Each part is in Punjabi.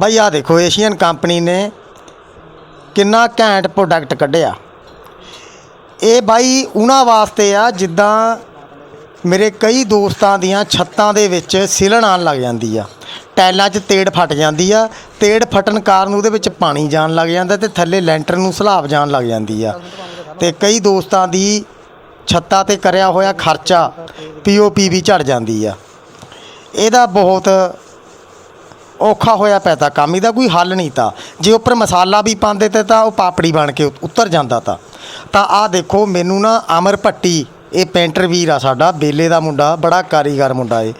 ਬਾਈ ਆ ਦੇਖੋ ਏਸ਼ੀਅਨ ਕੰਪਨੀ ਨੇ ਕਿੰਨਾ ਘੈਂਟ ਪ੍ਰੋਡਕਟ ਕੱਢਿਆ। ਇਹ ਬਾਈ, ਉਹਨਾਂ ਵਾਸਤੇ ਆ, ਜਿੱਦਾਂ ਮੇਰੇ ਕਈ ਦੋਸਤਾਂ ਦੀਆਂ ਛੱਤਾਂ ਦੇ ਵਿੱਚ ਸਿਲਣ ਆਉਣ ਲੱਗ ਜਾਂਦੀ ਆ। ਟਾਇਲਾਂ 'ਚ ਤੇੜ ਫਟ ਜਾਂਦੀ ਆ, ਤੇੜ ਫਟਣ ਕਾਰਨ ਉਹਦੇ ਵਿੱਚ ਪਾਣੀ ਜਾਣ ਲੱਗ ਜਾਂਦਾ ਤੇ ਥੱਲੇ ਲੈਂਟਰ ਨੂੰ ਸਲਾਬ ਜਾਣ ਲੱਗ ਜਾਂਦੀ ਆ। ਤੇ ਕਈ ਦੋਸਤਾਂ ਦੀ ਛੱਤਾਂ ਤੇ ਕਰਿਆ ਹੋਇਆ ਖਰਚਾ ਪੀਓਪੀ ਵੀ ਝੜ ਜਾਂਦੀ ਆ। ਇਹਦਾ ਬਹੁਤ ਔਖਾ ਹੋਇਆ ਪਿਆ ਤਾ, ਕੰਮ ਇਹਦਾ ਕੋਈ ਹੱਲ ਨਹੀਂ ਤਾ। ਜੇ ਉੱਪਰ ਮਸਾਲਾ ਵੀ ਪਾਉਂਦੇ ਤੇ ਤਾਂ ਉਹ ਪਾਪੜੀ ਬਣ ਕੇ ਉ- ਉਤਰ ਜਾਂਦਾ ਤਾ। ਤਾਂ ਆਹ ਦੇਖੋ, ਮੈਨੂੰ ਨਾ ਅਮਰ ਭੱਟੀ, ਇਹ ਪੇਂਟਰ ਵੀਰ ਆ ਸਾਡਾ, ਬੇਲੇ ਦਾ ਮੁੰਡਾ, ਬੜਾ ਕਾਰੀਗਰ ਮੁੰਡਾ ਏ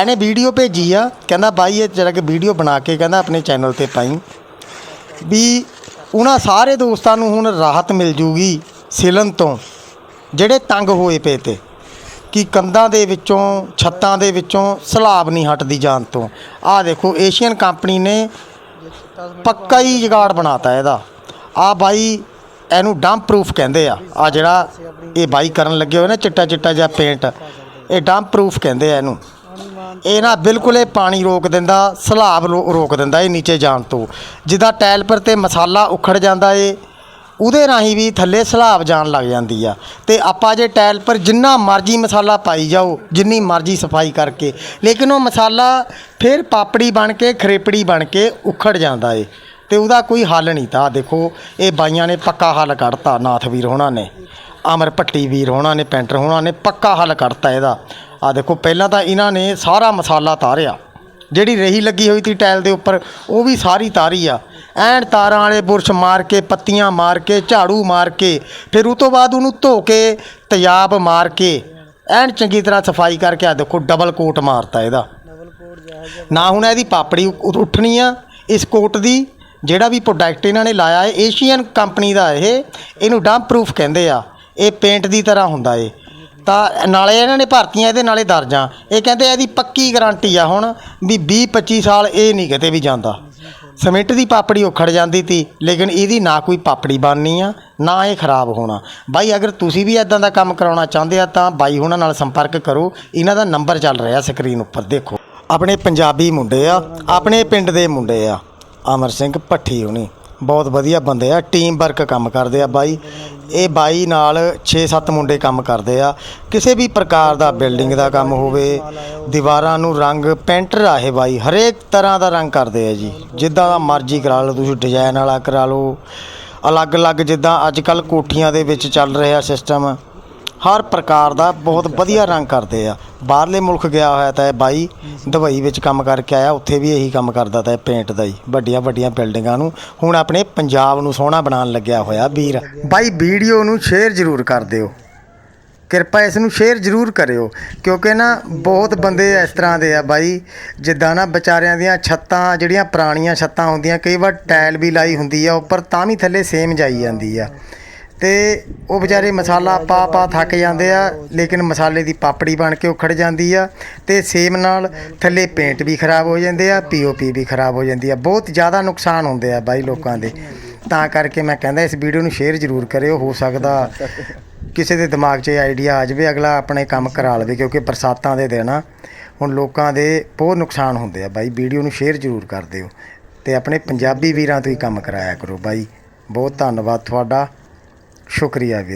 ਇਹਨੇ ਵੀਡੀਓ ਭੇਜੀ ਆ, ਕਹਿੰਦਾ ਬਾਈ ਇਹ ਜਿਹੜਾ ਕਿ ਵੀਡੀਓ ਬਣਾ ਕੇ ਕਹਿੰਦਾ ਆਪਣੇ ਚੈਨਲ ਤੇ ਪਾਈ। ਵੀ ਉਹਨਾਂ ਸਾਰੇ ਦੋਸਤਾਂ ਨੂੰ ਹੁਣ ਰਾਹਤ ਮਿਲ ਜੂਗੀ ਸਿਲਨ ਤੋਂ, ਜਿਹੜੇ ਤੰਗ ਹੋਏ ਪਏ ਤੇ। ਕਿ ਕੰਧਾਂ ਦੇ ਵਿੱਚੋਂ, ਛੱਤਾਂ ਦੇ ਵਿੱਚੋਂ ਸਲਾਬ ਨਹੀਂ ਹਟਦੀ ਜਾਣ ਤੋਂ। ਆਹ ਦੇਖੋ ਏਸ਼ੀਅਨ ਕੰਪਨੀ ਨੇ ਪੱਕਾ ਹੀ ਜੁਗਾੜ ਬਣਾਤਾ ਇਹਦਾ। ਆ ਬਾਈ ਇਹਨੂੰ ਡੰਪ ਪ੍ਰੂਫ ਕਹਿੰਦੇ ਆ। ਆ ਜਿਹੜਾ ਇਹ ਬਾਈ ਕਰਨ ਲੱਗੇ ਹੋਏ ਨਾ, ਚਿੱਟਾ ਚਿੱਟਾ ਜਿਹਾ ਪੇਂਟ ਇਹ ਡੰਪ ਪ੍ਰੂਫ ਕਹਿੰਦੇ ਆ ਇਹਨੂੰ। ਇਹ ਨਾ ਬਿਲਕੁਲ ਇਹ ਪਾਣੀ ਰੋਕ ਦਿੰਦਾ, ਸਲਾਬ ਰੋ- ਰੋਕ ਦਿੰਦਾ ਇਹ ਨੀਚੇ ਜਾਣ ਤੋਂ। ਜਿੱਦਾਂ ਟਾਇਲ ਪਰ ਤੇ ਮਸਾਲਾ ਉਖੜ ਜਾਂਦਾ ਏ ਉਹਦੇ ਰਾਹੀਂ ਵੀ ਥੱਲੇ ਸਲਾਬ ਜਾਣ ਲੱਗ ਜਾਂਦੀ ਆ। ਤੇ ਆਪਾਂ ਜੇ ਟਾਇਲ ਪਰ ਜਿੰਨਾ ਮਰਜ਼ੀ ਮਸਾਲਾ ਪਾਈ ਜਾਓ, ਜਿੰਨੀ ਮਰਜ਼ੀ ਸਫ਼ਾਈ ਕਰਕੇ, ਲੇਕਿਨ ਉਹ ਮਸਾਲਾ ਫਿਰ ਪਾਪੜੀ ਬਣ ਕੇ, ਖਰੇਪੜੀ ਬਣ ਕੇ ਉਖੜ ਜਾਂਦਾ ਏ। ਤੇ ਉਹਦਾ ਕੋਈ ਹੱਲ ਨਹੀਂ ਤਾਂ। ਦੇਖੋ, ਇਹ ਬਾਈਆਂ ਨੇ ਪੱਕਾ ਹੱਲ ਕੱਢਤਾ ਨਾਥ ਵੀਰ ਹੋਣਾ ਨੇ ਅਮਰ ਭੱਟੀ ਵੀਰ ਹੋਣਾ ਨੇ, ਪੈਂਟਰ ਹੋਣਾ ਨੇ, ਪੱਕਾ ਹੱਲ ਕੱਢਤਾ ਇਹਦਾ। ਆ ਦੇਖੋ, ਪਹਿਲਾਂ ਤਾਂ ਇਹਨਾਂ ਨੇ ਸਾਰਾ ਮਸਾਲਾ ਤਾਰਿਆ। ਜਿਹੜੀ ਰਹੀ ਲੱਗੀ ਹੋਈ ਤੀ ਟਾਇਲ ਦੇ ਉੱਪਰ, ਉਹ ਵੀ ਸਾਰੀ ਤਾਰੀ ਆ। ਐਨ ਤਾਰਾਂ ਵਾਲੇ ਬੁਰਸ਼ ਮਾਰ ਕੇ, ਪੱਤੀਆਂ ਮਾਰ ਕੇ, ਝਾੜੂ ਮਾਰ ਕੇ, ਫਿਰ ਉਹ ਤੋਂ ਬਾਅਦ ਉਹਨੂੰ ਧੋ ਕੇ ਤਿਆਬ ਮਾਰ ਕੇ, ਐਨ ਚੰਗੀ ਤਰ੍ਹਾਂ ਸਫ਼ਾਈ ਕਰਕੇ ਆ ਦੇਖੋ ਡਬਲ ਕੋਟ ਮਾਰਤਾ ਇਹਦਾ। ਨਾ ਹੁਣ ਇਹਦੀ ਪਾਪੜੀ ਉ- ਉੱਠਣੀ ਆ, ਇਸ ਕੋਟ ਦੀ, ਜਿਹੜਾ ਵੀ ਪ੍ਰੋਡਕਟ ਇਹਨਾਂ ਨੇ ਲਾਇਆ ਹੈ ਏਸ਼ੀਅਨ ਕੰਪਨੀ ਦਾ ਇਹ, ਇਹਨੂੰ ਡੰਪ ਪ੍ਰੂਫ ਕਹਿੰਦੇ ਆ। ਇਹ ਪੇਂਟ ਦੀ ਤਰ੍ਹਾਂ ਹੁੰਦਾ ਏ ਤਾਂ ਨਾਲੇ ਇਹਨਾਂ ਨੇ ਭਰਤੀਆਂ ਇਹਦੇ ਨਾਲੇ ਦਰਜਾਂ। ਇਹ ਕਹਿੰਦੇ ਇਹਦੀ ਪੱਕੀ ਗਾਰੰਟੀ ਆ ਹੁਣ ਵੀ 20 25 ਸਾਲ ਇਹ ਨਹੀਂ ਕਿਤੇ ਵੀ ਜਾਂਦਾ। ਸਿਮੈਂਟ ਦੀ ਪਾਪੜੀ ਉਖੜ ਜਾਂਦੀ ਤੀ, ਲੇਕਿਨ ਇਹਦੀ ਨਾ ਕੋਈ ਪਾਪੜੀ ਬਣਨੀ ਆ, ਨਾ ਇਹ ਖਰਾਬ ਹੋਣਾ। ਬਾਈ, ਅਗਰ ਤੁਸੀਂ ਵੀ ਇਦਾਂ ਦਾ ਕੰਮ ਕਰਾਉਣਾ ਚਾਹੁੰਦੇ ਆ, ਤਾਂ ਬਾਈ ਉਹਨਾਂ ਨਾਲ ਸੰਪਰਕ ਕਰੋ। ਇਹਨਾਂ ਦਾ ਨੰਬਰ ਚੱਲ ਰਿਹਾ ਸਕਰੀਨ ਉੱਪਰ, ਦੇਖੋ। ਆਪਣੇ ਪੰਜਾਬੀ ਮੁੰਡੇ ਆ, ਆਪਣੇ ਪਿੰਡ ਦੇ ਮੁੰਡੇ ਆ, ਅਮਰ ਸਿੰਘ ਭੱਠੀ ਹੁਣੀ। ਬਹੁਤ ਵਧੀਆ ਬੰਦੇ ਆ ਟੀਮ ਵਰਕ ਕੰਮ ਕਰਦੇ ਆ ਬਾਈ। ਇਹ ਬਾਈ ਨਾਲ 6-7 ਮੁੰਡੇ ਕੰਮ ਕਰਦੇ ਆ। ਕਿਸੇ ਵੀ ਪ੍ਰਕਾਰ ਦਾ ਬਿਲਡਿੰਗ ਦਾ ਕੰਮ ਹੋਵੇ, ਦੀਵਾਰਾਂ ਨੂੰ ਰੰਗ ਪੈਂਟਰ ਆ ਇਹ ਬਾਈ, ਹਰੇਕ ਤਰ੍ਹਾਂ ਦਾ ਰੰਗ ਕਰਦੇ ਆ ਜੀ। ਜਿੱਦਾਂ ਦਾ ਮਰਜ਼ੀ ਕਰਾ ਲਓ, ਤੁਸੀਂ ਡਿਜ਼ਾਈਨ ਵਾਲਾ ਕਰਾ ਲਓ। ਅਲੱਗ-ਅਲੱਗ ਜਿੱਦਾਂ ਅੱਜ ਕੱਲ ਕੋਠੀਆਂ ਦੇ ਵਿੱਚ ਚੱਲ ਰਿਹਾ ਸਿਸਟਮ ਹਰ ਪ੍ਰਕਾਰ ਦਾ ਬਹੁਤ ਵਧੀਆ ਰੰਗ ਕਰਦੇ ਆ। ਬਾਹਰਲੇ ਮੁਲਕ ਗਿਆ ਹੋਇਆ ਤਾਂ ਇਹ ਬਾਈ ਦੁਬਈ ਵਿੱਚ ਕੰਮ ਕਰਕੇ ਆਇਆ, ਉੱਥੇ ਵੀ ਇਹੀ ਕੰਮ ਕਰਦਾ ਤਾਂ ਪੇਂਟ ਦਾ ਹੀ ਵੱਡੀਆਂ ਵੱਡੀਆਂ ਬਿਲਡਿੰਗਾਂ ਨੂੰ। ਹੁਣ ਆਪਣੇ ਪੰਜਾਬ ਨੂੰ ਸੋਹਣਾ ਬਣਾਉਣ ਲੱਗਿਆ ਹੋਇਆ ਵੀਰ। ਬਾਈ ਵੀਡੀਓ ਨੂੰ ਸ਼ੇਅਰ ਜ਼ਰੂਰ ਕਰ ਦਿਓ। ਕਿਰਪਾ ਇਸ ਨੂੰ ਸ਼ੇਅਰ ਜ਼ਰੂਰ ਕਰਿਓ, ਕਿਉਂਕਿ ਨਾ ਬਹੁਤ ਬੰਦੇ ਇਸ ਤਰ੍ਹਾਂ ਦੇ ਆ ਬਾਈ, ਜਿੱਦਾਂ ਨਾ ਵਿਚਾਰਿਆਂ ਦੀਆਂ ਛੱਤਾਂ, ਜਿਹੜੀਆਂ ਪੁਰਾਣੀਆਂ ਛੱਤਾਂ ਹੁੰਦੀਆਂ, ਕਈ ਵਾਰ ਟਾਇਲ ਵੀ ਲਾਈ ਹੁੰਦੀ ਆ, ਉੱਪਰ ਤਾਂ ਵੀ ਥੱਲੇ ਸੇਮ ਜਾਈ ਜਾਂਦੀ ਆ। ਤੇ ਉਹ ਵਿਚਾਰੇ ਮਸਾਲਾ ਪਾ ਪਾ ਥੱਕ ਜਾਂਦੇ ਆ, ਲੇਕਿਨ ਮਸਾਲੇ ਦੀ ਪਾਪੜੀ ਬਣ ਕੇ ਉਖੜ ਜਾਂਦੀ ਆ ਤੇ ਸੇਮ ਨਾਲ ਥੱਲੇ ਪੇਂਟ ਵੀ ਖਰਾਬ ਹੋ ਜਾਂਦੇ ਆ ਪੀਓਪੀ ਵੀ ਖਰਾਬ ਹੋ ਜਾਂਦੀ ਆ। ਬਹੁਤ ਜ਼ਿਆਦਾ ਨੁਕਸਾਨ ਹੁੰਦੇ ਆ ਬਾਈ ਲੋਕਾਂ ਦੇ। ਤਾਂ ਕਰਕੇ ਮੈਂ ਕਹਿੰਦਾ ਇਸ ਵੀਡੀਓ ਨੂੰ ਸ਼ੇਅਰ ਜ਼ਰੂਰ ਕਰਿਓ, ਹੋ ਸਕਦਾ ਕਿਸੇ ਦੇ ਦਿਮਾਗ 'ਚ ਆਈਡੀਆ ਆ ਜਾਵੇ, ਅਗਲਾ ਆਪਣੇ ਕੰਮ ਕਰਾ ਲਵੇ, ਕਿਉਂਕਿ ਬਰਸਾਤਾਂ ਦੇ ਦਿਨ ਆ, ਹੁਣ ਲੋਕਾਂ ਦੇ ਬਹੁਤ ਨੁਕਸਾਨ ਹੁੰਦੇ ਆ ਬਾਈ। ਵੀਡੀਓ ਨੂੰ ਸ਼ੇਅਰ ਜ਼ਰੂਰ ਕਰ ਦਿਓ ਤੇ ਆਪਣੇ ਪੰਜਾਬੀ ਵੀਰਾਂ ਤੋਂ ਹੀ ਕੰਮ ਕਰਾਇਆ ਕਰੋ ਬਾਈ। ਬਹੁਤ ਧੰਨਵਾਦ ਤੁਹਾਡਾ। ਸ਼ੁਕਰੀਆ ਵੀ